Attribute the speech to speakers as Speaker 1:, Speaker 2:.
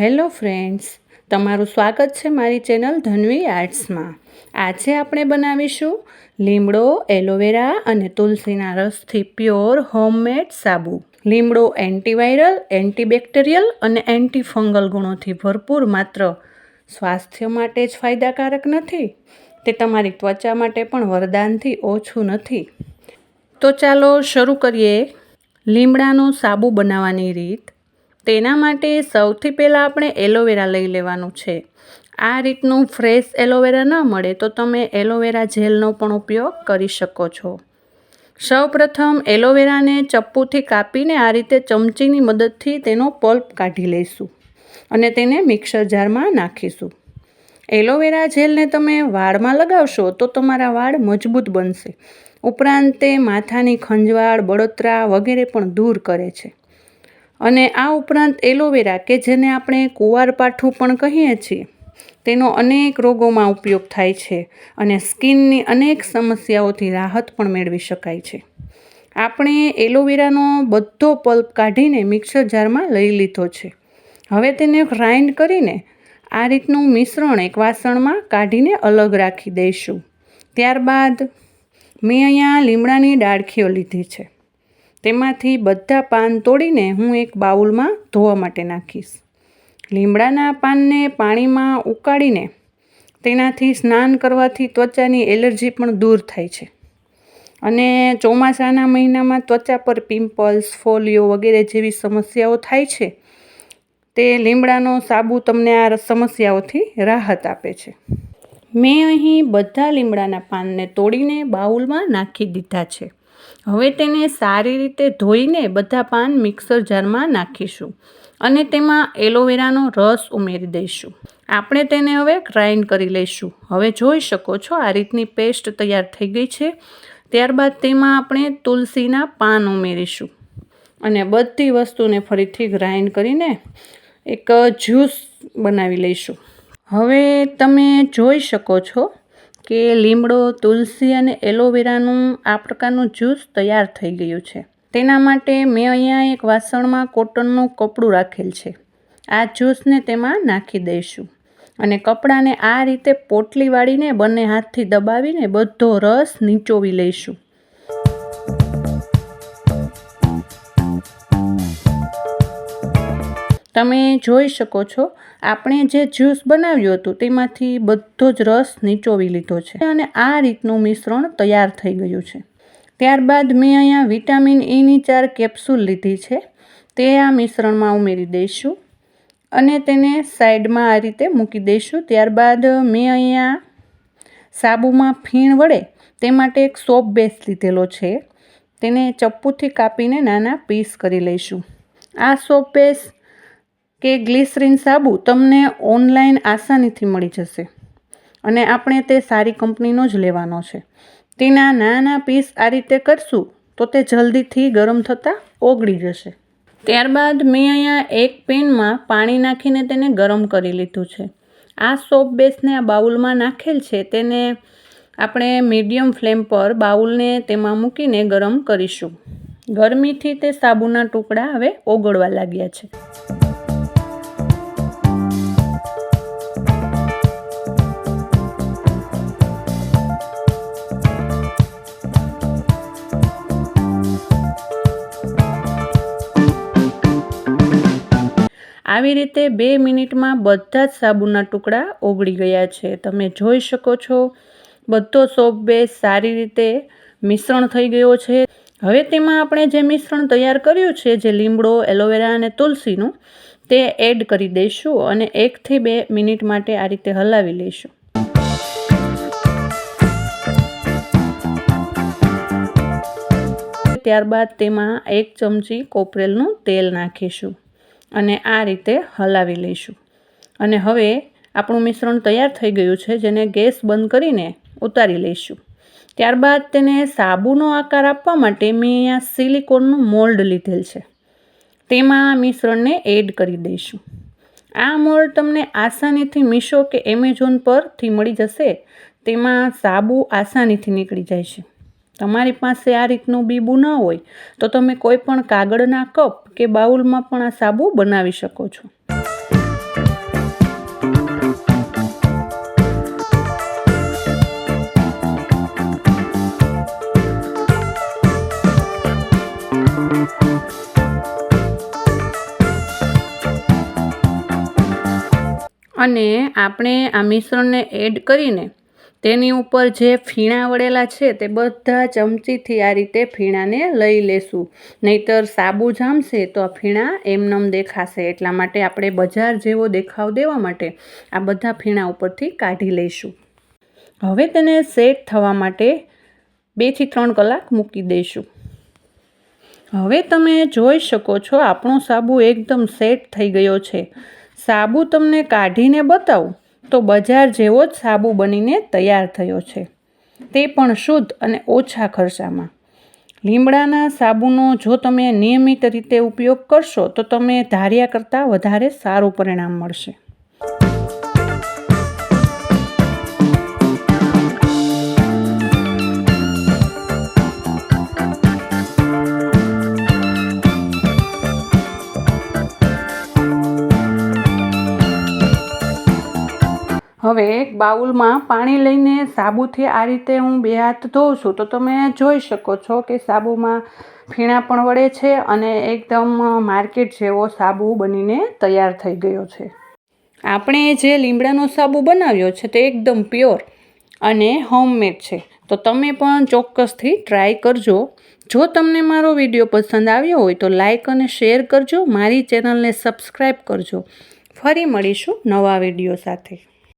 Speaker 1: Hello friends, તમારું સ્વાગત છે મારી ચેનલ ધનવી આર્ટ્સમાં. આજે આપણે બનાવીશું લીમડો, એલોવેરા અને તુલસીના રસથી પ્યોર હોમમેડ સાબુ. લીમડો એન્ટીવાયરલ એન્ટીબેક્ટેરિયલ અને એન્ટીફંગલ ગુણોથી ભરપૂર માત્ર સ્વાસ્થ્ય માટે જ ફાયદાકારક નથી, તે તમારી ત્વચા માટે પણ વરદાનથી ઓછું નથી. તો ચાલો શરૂ કરીએ. લીમડાનું સાબુ બનાવવાની રીત. તેના માટે સૌથી પહેલાં આપણે એલોવેરા લઈ લેવાનું છે. આ રીતનું ફ્રેશ એલોવેરા ન મળે તો તમે એલોવેરા જેલનો પણ ઉપયોગ કરી શકો છો. સૌપ્રથમ એલોવેરાને ચપ્પુથી કાપીને આ રીતે ચમચીની મદદથી તેનો પલ્પ કાઢી લઈશું અને તેને મિક્સર જારમાં નાખીશું. એલોવેરા જેલને તમે વાળમાં લગાવશો તો તમારા વાળ મજબૂત બનશે. ઉપરાંત તે માથાની ખંજવાળ, બળતરા વગેરે પણ દૂર કરે છે. અને આ ઉપરાંત એલોવેરા કે જેને આપણે કુંવારપાઠું પણ કહીએ છીએ, તેનો અનેક રોગોમાં ઉપયોગ થાય છે અને સ્કિનની અનેક સમસ્યાઓથી રાહત પણ મેળવી શકાય છે. આપણે એલોવેરાનો બધો પલ્પ કાઢીને મિક્સર જારમાં લઈ લીધો છે. હવે તેને ગ્રાઇન્ડ કરીને આ રીતનું મિશ્રણ એક વાસણમાં કાઢીને અલગ રાખી દઈશું. ત્યારબાદ મેં અહીંયા લીમડાની ડાળખીઓ લીધી છે. તેમાંથી બધા પાન તોડીને હું એક બાઉલમાં ધોવા માટે નાખીશ. લીમડાના પાનને પાણીમાં ઉકાળીને તેનાથી સ્નાન કરવાથી ત્વચાની એલર્જી પણ દૂર થાય છે. અને ચોમાસાના મહિનામાં ત્વચા પર પિમ્પલ્સ, ફોલિયો વગેરે જેવી સમસ્યાઓ થાય છે, તે લીમડાનો સાબુ તમને આ સમસ્યાઓથી રાહત આપે છે. મેં અહીં બધા લીમડાના પાનને તોડીને બાઉલમાં નાખી દીધા છે. હવે તેને સારી રીતે ધોઈને બધા પાન મિક્સર જારમાં નાખીશું અને તેમાં એલોવેરાનો રસ ઉમેરી દઈશું. આપણે તેને હવે ગ્રાઇન્ડ કરી લઈશું. હવે જોઈ શકો છો આ રીતની પેસ્ટ તૈયાર થઈ ગઈ છે. ત્યારબાદ તેમાં આપણે તુલસીના પાન ઉમેરીશું. અને બધી વસ્તુને ફરીથી ગ્રાઇન્ડ કરીને એક જ્યુસ બનાવી લઈશું. હવે તમે જોઈ શકો છો કે લીમડો, તુલસી અને એલોવેરાનું આ પ્રકારનું જ્યુસ તૈયાર થઈ ગયું છે. તેના માટે મેં અહીંયા એક વાસણમાં કોટનનું કપડું રાખેલ છે. આ જ્યુસને તેમાં નાખી દઈશું. અને કપડાને આ રીતે પોટલી વાળીને બંને હાથથી દબાવીને બધો રસ નીચોવી લઈશું. તમે જોઈ શકો છો, આપણે જે જ્યુસ બનાવ્યું હતું તેમાંથી બધો જ રસ નીચોવી લીધો છે અને આ રીતનું મિશ્રણ તૈયાર થઈ ગયું છે. ત્યારબાદ મેં અહીંયા વિટામિન એની ચાર કેપ્સ્યુલ લીધી છે, તે આ મિશ્રણમાં ઉમેરી દઈશું અને તેને સાઈડમાં આ રીતે મૂકી દઈશું. ત્યારબાદ મેં અહીંયા સાબુમાં ફીણ વડે તે માટે એક સોપ બેસ લીધેલો છે, તેને ચપ્પુથી કાપીને નાના પીસ કરી લઈશું. આ સોપ બેસ કે ગ્લિસરીન સાબુ તમને ઓનલાઈન આસાનીથી મળી જશે. અને આપણે તે સારી કંપનીનો જ લેવાનો છે. તેના નાના પીસ આ રીતે કરશું તો તે જલ્દીથી ગરમ થતાં ઓગળી જશે. ત્યારબાદ મેં અહીંયા એક પેનમાં પાણી નાખીને તેને ગરમ કરી લીધું છે. આ સોપ બેસને આ બાઉલમાં નાખેલ છે તેને આપણે મીડિયમ ફ્લેમ પર બાઉલને તેમાં મૂકીને ગરમ કરીશું. ગરમીથી તે સાબુના ટુકડા હવે ઓગળવા લાગ્યા છે. આવી રીતે બે મિનિટમાં બધા જ સાબુના ટુકડા ઓગળી ગયા છે. તમે જોઈ શકો છો, બધો સોપ બેઝ સારી રીતે મિશ્રણ થઈ ગયો છે. હવે તેમાં આપણે જે મિશ્રણ તૈયાર કર્યું છે, જે લીમડો, એલોવેરા અને તુલસીનું, તે એડ કરી દઈશું અને એકથી બે મિનિટ માટે આ રીતે હલાવી લઈશું. ત્યારબાદ તેમાં એક ચમચી કોપરેલનું તેલ નાખીશું. અને આ રીતે હલાવી લઈશું. અને હવે આપણું મિશ્રણ તૈયાર થઈ ગયું છે, જેને ગેસ બંધ કરીને ઉતારી લઈશું. ત્યારબાદ તેને સાબુનો આકાર આપવા માટે મેં અહીંયા સિલિકોનનું મોલ્ડ લીધેલ છે. તેમાં મિશ્રણને એડ કરી દઈશું. આ મોલ્ડ તમને આસાનીથી મીશો કે એમેઝોન પરથી મળી જશે, તેમાં સાબુ આસાનીથી નીકળી જાય છે. તમારી પાસે આ રીતનું બીબું ન હોય, તો તમે કોઈ પણ કાગળના કપ કે બાઉલમાં પણ આ સાબુ બનાવી શકો છો. અને આપણે આ મિશ્રણને એડ કરીને તેની ઉપર જે ફીણા વળેલા છે તે બધા ચમચીથી આ રીતે ફીણાને લઈ લેશું. નહીતર સાબુ જામશે તો આ ફીણા એમનેમ દેખાશે. એટલા માટે આપણે બજાર જેવો દેખાવ દેવા માટે આ બધા ફીણા ઉપરથી કાઢી લઈશું. હવે તેને સેટ થવા માટે બેથી ત્રણ કલાક મૂકી દઈશું. હવે તમે જોઈ શકો છો આપણો સાબુ એકદમ સેટ થઈ ગયો છે. સાબુ તમને કાઢીને બતાવું. તો બજાર જેવો જ સાબુ બનીને તૈયાર થયો છે. તે પણ શુદ્ધ અને ઓછા ખર્ચામાં. લીમડાના સાબુનો જો તમે નિયમિત રીતે ઉપયોગ કરશો તો તમે ધાર્યા કરતાં વધારે સારું પરિણામ મળશે. હવે એક બાઉલમાં પાણી લઈને સાબુથી આ રીતે હું બે હાથ ધોઉં છું. તો તમે જોઈ શકો છો કે સાબુમાં ફીણા પણ વળે છે અને એકદમ માર્કેટ જેવો સાબુ બનીને તૈયાર થઈ ગયો છે. આપણે જે લીમડાનો સાબુ બનાવ્યો છે તે એકદમ પ્યોર અને હોમમેડ છે. તો તમે પણ ચોક્કસથી ટ્રાય કરજો. જો તમને મારો વીડિયો પસંદ આવ્યો હોય તો લાઇક અને શેર કરજો. મારી ચેનલને સબસ્ક્રાઈબ કરજો. ફરી મળીશું નવા વીડિયો સાથે.